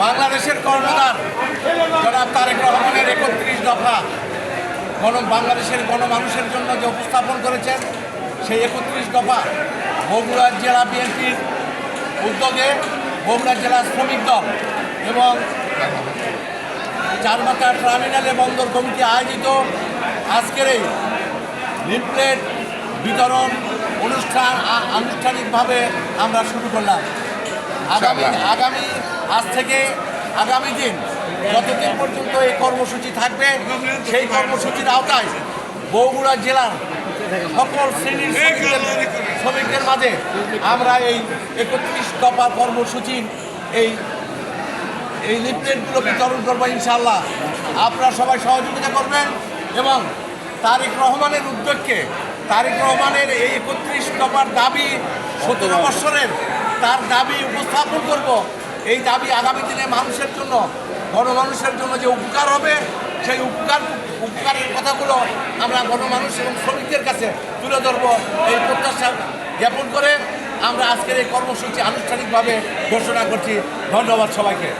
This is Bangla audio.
বাংলাদেশের কর্ণধার জনাব তারেক রহমানের একত্রিশ দফা গণ বাংলাদেশের গণমানুষের জন্য যে উপস্থাপন করেছেন সেই একত্রিশ দফা বগুড়া জেলা বিএনপির উদ্যোগে বগুড়া জেলা শ্রমিক দল এবং চারমাথা টার্মিনালে বন্দর কমিটি আয়োজিত আজকের এই লিফলেট বিতরণ অনুষ্ঠান আনুষ্ঠানিকভাবে আমরা শুরু করলাম। আগামী আগামী আজ থেকে আগামী দিন যতদিন পর্যন্ত এই কর্মসূচি থাকবে সেই কর্মসূচির আওতায় বগুড়া জেলার সকল শ্রেণির শ্রমিকদের মাঝে আমরা এই একত্রিশ দফা কর্মসূচির এই এই লিফলেটগুলো বিতরণ করব ইনশাল্লাহ আপনারা সবাই সহযোগিতা করবেন এবং তারেক রহমানের উদ্যোগকে তারেক রহমানের এই একত্রিশ দফার দাবি সতেরো বৎসরের, তার দাবি উপস্থাপন করব। এই দাবি আগামী দিনে মানুষের জন্য, গণমানুষের জন্য যে উপকার হবে, সেই উপকার, উপকারের কথাগুলো আমরা গণমানুষ এবং শ্রমিকদের কাছে তুলে ধরবো। এই প্রত্যাশা জ্ঞাপন করে আমরা আজকের এই কর্মসূচি আনুষ্ঠানিকভাবে ঘোষণা করছি। ধন্যবাদ সবাইকে।